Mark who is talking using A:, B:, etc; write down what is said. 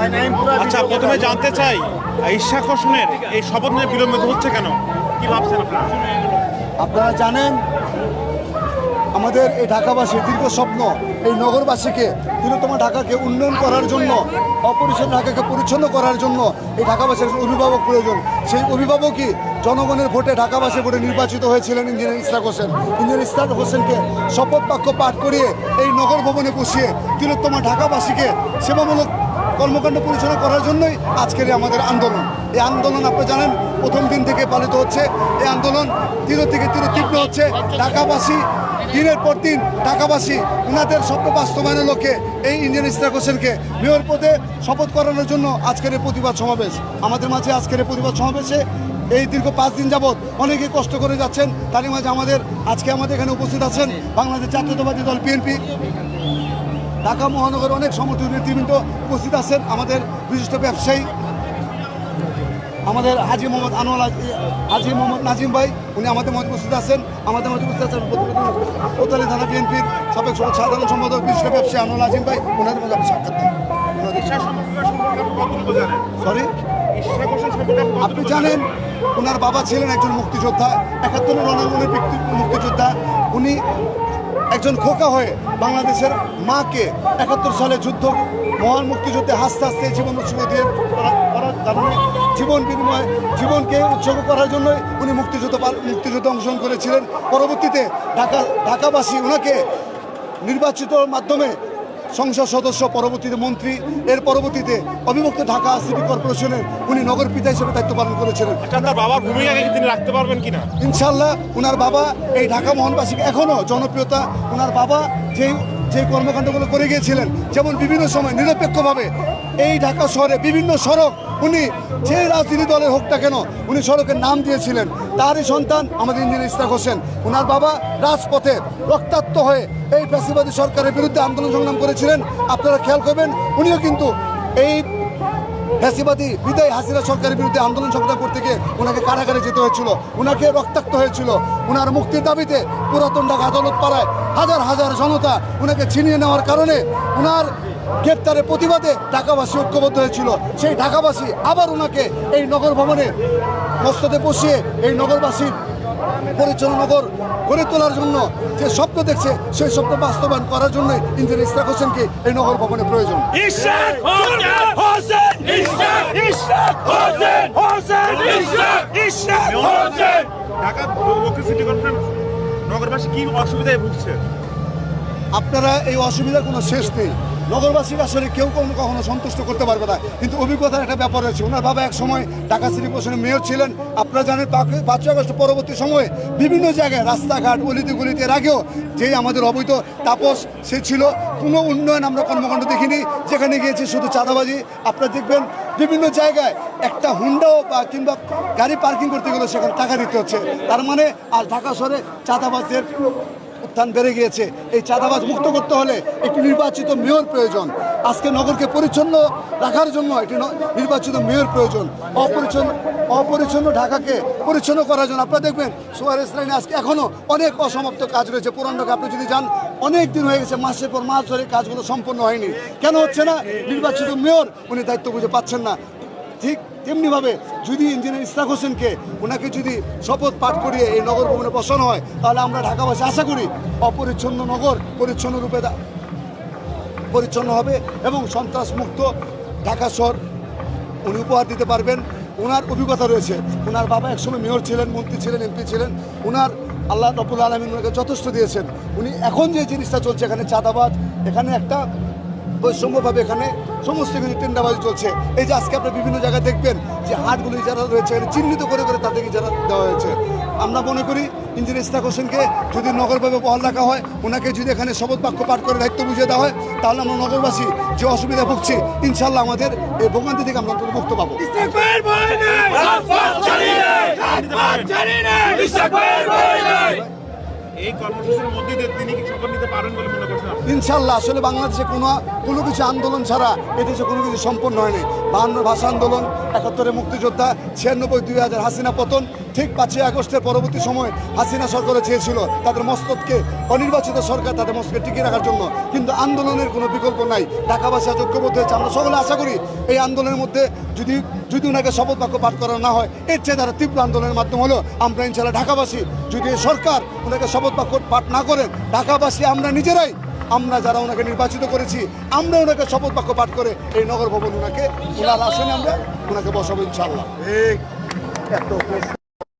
A: আচ্ছা প্রথমে জানতে চাই ঈর্ষা খোসনের এই শপথ নিয়ে বিলম্বিত হচ্ছে কেন? কি ভাবছেন আপনারা?
B: আপনারা জানেন আমাদের এই ঢাকাবাসীর দীর্ঘ স্বপ্ন এই নগরবাসীকে বৃহত্তম ঢাকাকে উন্নয়ন করার জন্য অপরিচ্ছন্ন ঢাকাকে পরিচ্ছন্ন করার জন্য এই ঢাকাবাসীর অভিভাবক প্রয়োজন। সেই অভিভাবকই জনগণের ভোটে ঢাকাবাসী ভোটে নির্বাচিত হয়েছিলেন ইঞ্জিনিয়ার ইসরাক হোসেন। ইঞ্জিনিয়ার ইসরাক হোসেনকে শপথ বাক্য পাঠ করিয়ে এই নগর ভবনে বসিয়ে তিলোত্তমা ঢাকাবাসীকে সেবামূলক কর্মকাণ্ড পরিচালনা করার জন্যই আজকের আমাদের আন্দোলন। এই আন্দোলন আপনি জানেন, প্রথম দিন থেকে পালিত হচ্ছে। এই আন্দোলন তীর থেকে তীর তীব্র হচ্ছে। ঢাকাবাসী দিনের পর দিন ঢাকাবাসী ওনাদের স্বপ্ন বাস্তবায়নের লক্ষ্যে এই ইঞ্জিনিয়ার ইসরাক হোসেনকে মেয়র পদে শপথ করানোর জন্য আজকের এই প্রতিবাদ সমাবেশ। আমাদের মাঝে আজকের এই প্রতিবাদ সমাবেশে এই দীর্ঘ পাঁচ দিন যাবৎ অনেকে কষ্ট করে যাচ্ছেন। তারই মাঝে আমাদের, আজকে আমাদের এখানে উপস্থিত আছেন বাংলাদেশ জাতীয়তাবাদী দল বিএনপি ঢাকা মহানগর অনেক সমর্থক নেতৃবৃন্দ উপস্থিত আছেন। আমাদের বিশিষ্ট ব্যবসায়ী আমাদের হাজি মোহাম্মদ আনোয়ার হাজি- মোহাম্মদ নাজিম ভাই, উনি আমাদের মধ্যে উপস্থিত আছেন। আমাদের মধ্যে উপস্থিত আছেন কোতালি থানা বিএনপির সাবেক সাধারণ সম্পাদক বিশ্ব ব্যবসায়ী আনোয়ার নাজিম ভাই ওনাদের মধ্যে আপনি সাক্ষাৎ দেন। সরি
A: আপনি
B: জানেন ওনার বাবা ছিলেন একজন মুক্তিযোদ্ধা একাত্তরের রণাঙ্গনের মুক্তিযোদ্ধা। উনি একজন খোকা হয়ে বাংলাদেশের মাকে একাত্তর সালে যুদ্ধ, মহান মুক্তিযুদ্ধে হাসতে হাসতে জীবন উৎসর্গ দিয়ে করা- করার জীবন বিনিময় জীবনকে উৎসর্গ করার জন্যই উনি মুক্তিযুদ্ধ মুক্তিযুদ্ধে অংশগ্রহণ করেছিলেন। পরবর্তীতে ঢাকা ঢাকাবাসী ওনাকে নির্বাচিত মাধ্যমে সংসদ সদস্য পরবর্তীতে মন্ত্রী এর পরবর্তীতে অবিভক্ত ঢাকা সিটি কর্পোরেশনের উনি নগর পিতা হিসেবে দায়িত্ব পালন করেছিলেন।
A: আচ্ছা তার বাবার ভূমিকাকে তিনি রাখতে পারবেন কিনা?
B: ইনশাল্লাহ ওনার বাবা এই ঢাকা মোহনবাসীকে এখনও জনপ্রিয়তা ওনার বাবা যেই যে কর্মকাণ্ডগুলো করে গিয়েছিলেন যেমন বিভিন্ন সময় নিরপেক্ষভাবে এই ঢাকা শহরে বিভিন্ন সড়ক, উনি যে রাজনীতি দলের হোক না কেন, উনি সড়কের নাম দিয়েছিলেন। তারই সন্তান আমাদের ইঞ্জিনিয়ার ইস্তাক হোসেন। ওনার বাবা রাজপথে রক্তাক্ত হয়ে এই ফ্যাসিবাদী সরকারের বিরুদ্ধে আন্দোলন সংগ্রাম করেছিলেন। আপনারা খেয়াল করবেন, উনিও কিন্তু এই ফ্যাসিবাদী বিদায় হাসিনা সরকারের বিরুদ্ধে আন্দোলন সংগ্রাম করতে গিয়ে ওনাকে কারাগারে যেতে হয়েছিল। ওনাকে রক্তাক্ত হয়েছিল। ওনার মুক্তির দাবিতে পুরাতন ঢাকা আদালত পাড়ায় হাজার হাজার জনতা ওনাকে ছিনিয়ে নেওয়ার কারণে ওনার গ্রেপ্তারের প্রতিবাদে ঢাকাবাসী ঐক্যবদ্ধ হয়েছিল। সেই ঢাকাবাসী আবার ওনাকে এই নগর ভবনে মস্ততে বসিয়ে এই নগরবাসীর পরিচ্ছন্ন নগর গড়ে তোলার জন্য যে স্বপ্ন দেখছে সেই স্বপ্ন বাস্তবায়ন করার জন্য ইঞ্জিনিয়ার ইস্তাক হোসেনকে এই নগর ভবনে প্রয়োজন।
A: ঢাকা দক্ষিণ সিটি কর্পোরেশন নগরবাসী কি অসুবিধায় ভুগছে?
B: আপনারা এই অসুবিধার কোনো শেষ নেই। নগরবাসীর আসলে কেউ কোনো কখনো সন্তুষ্ট করতে পারবে না। কিন্তু অভিজ্ঞতার একটা ব্যাপার রয়েছে। ওনার বাবা এক সময় ঢাকা সিটি কর্পোরেশনের মেয়র ছিলেন। আপনারা জানেন পাঁচই আগস্ট পরবর্তী সময়ে বিভিন্ন জায়গায় রাস্তাঘাট গলিতে গলিতে এর আগেও যেই আমাদের অবৈধ তাপস, সে ছিল। কোনো উন্নয়ন আমরা কর্মকাণ্ড দেখিনি। যেখানে গিয়েছি শুধু চাঁদাবাজি। আপনারা দেখবেন বিভিন্ন জায়গায় একটা হুন্ডাও বা কিংবা গাড়ি পার্কিং করতে গেলে সেখানে টাকা দিতে হচ্ছে। তার মানে আর ঢাকা শহরে চাঁদাবাজের উত্থান বেড়ে গিয়েছে। এই চাঁদাবাজ মুক্ত করতে হলে একটি নির্বাচিত মেয়র প্রয়োজন। আজকে নগরকে পরিচ্ছন্ন রাখার জন্য একটি নির্বাচিত মেয়র প্রয়োজন। অপরিচ্ছন্ন অপরিচ্ছন্ন ঢাকাকে পরিচ্ছন্ন করার জন্য আপনারা দেখবেন সুয়ারেস লাইনে আজকে এখনও অনেক অসমাপ্ত কাজ রয়েছে। পুরান ঢাকা, আপনি যদি যান, অনেক দিন হয়ে গেছে, মাসের পর মাস ধরে কাজগুলো সম্পন্ন হয়নি। কেন হচ্ছে না? নির্বাচিত মেয়র, উনি দায়িত্ব বুঝে পাচ্ছেন না। ঠিক তেমনিভাবে যদি ইঞ্জিনিয়ার ইস্তাক হোসেনকে ওনাকে যদি শপথ পাঠ করিয়ে এই নগর ভবনে বসানো হয়, তাহলে আমরা ঢাকাবাসী আশা করি অপরিচ্ছন্ন নগর পরিচ্ছন্ন রূপে পরিচ্ছন্ন হবে এবং সন্ত্রাস মুক্ত ঢাকা শহর উনি উপহার দিতে পারবেন। ওনার অভিজ্ঞতা রয়েছে। ওনার বাবা একসময় মেয়র ছিলেন, মন্ত্রী ছিলেন, এমপি ছিলেন। ওনার আল্লাহ রবুল আলমিন ওনাকে যথেষ্ট দিয়েছেন। উনি এখন যে জিনিসটা চলছে, এখানে চাঁদাবাজ, এখানে একটা বৈষম্যভাবে এখানে সমস্ত কিছু টেন্ডাবাজি চলছে। এই যে আজকে আপনার বিভিন্ন জায়গায় দেখবেন যে হাটগুলি যারা রয়েছে এখানে চিহ্নিত করে করে তাদেরকে যারা দেওয়া হয়েছে। আমরা মনে করি ইঞ্জিনিয়ার ইস্তাক হোসেনকে যদি নগরভাবে বহাল রাখা হয় ওনাকে যদি এখানে শপথ বাক্য পাঠ করে দায়িত্ব বুঝিয়ে দেওয়া হয় তাহলে আমরা নগরবাসী যে অসুবিধা ভুগছি ইনশাল্লাহ আমাদের এই ভোগান্তি থেকে আমরা মুক্ত পাবো।
A: এই কর্মসূচির মধ্যে দিয়ে তিনি কি শপথ নিতে পারেন বলে মনে করছেন? আপনি?
B: ইনশাল্লাহ আসলে বাংলাদেশে কোনো কোনো কিছু আন্দোলন ছাড়া এদেশে কোনো কিছু সম্পন্ন হয়নি। বাহান্ন ভাষা আন্দোলন একাত্তরে মুক্তিযোদ্ধা, ছিয়ানব্বই, দুই হাজার হাসিনা পতন, ঠিক পাঁচই আগস্টের পরবর্তী সময় হাসিনা সরকারে চেয়েছিল তাদের মস্তককে অনির্বাচিত সরকার তাদের মস্তকে টিকিয়ে রাখার জন্য। কিন্তু আন্দোলনের কোনো বিকল্প নাই। ঢাকাবাসী ঐক্যবদ্ধ হয়েছে। আমরা সকলে আশা করি এই আন্দোলনের মধ্যে যদি যদি ওনাকে শপথ বাক্য পাঠ করানো না হয়, এর চেয়ে তারা তীব্র আন্দোলনের মাধ্যমে হলো আমরা ইনশাল্লাহ ঢাকাবাসী যদি সরকার ওনাকে শপথ বাক্য পাঠ না করেন, ঢাকাবাসী আমরা নিজেরাই আমরা যারা ওনাকে নির্বাচিত করেছি আমরা ওনাকে শপথ বাক্য পাঠ করে এই নগর ভবন ওনাকে ওনার আসনে আমরা ওনাকে বসাবো ইনশাল্লাহ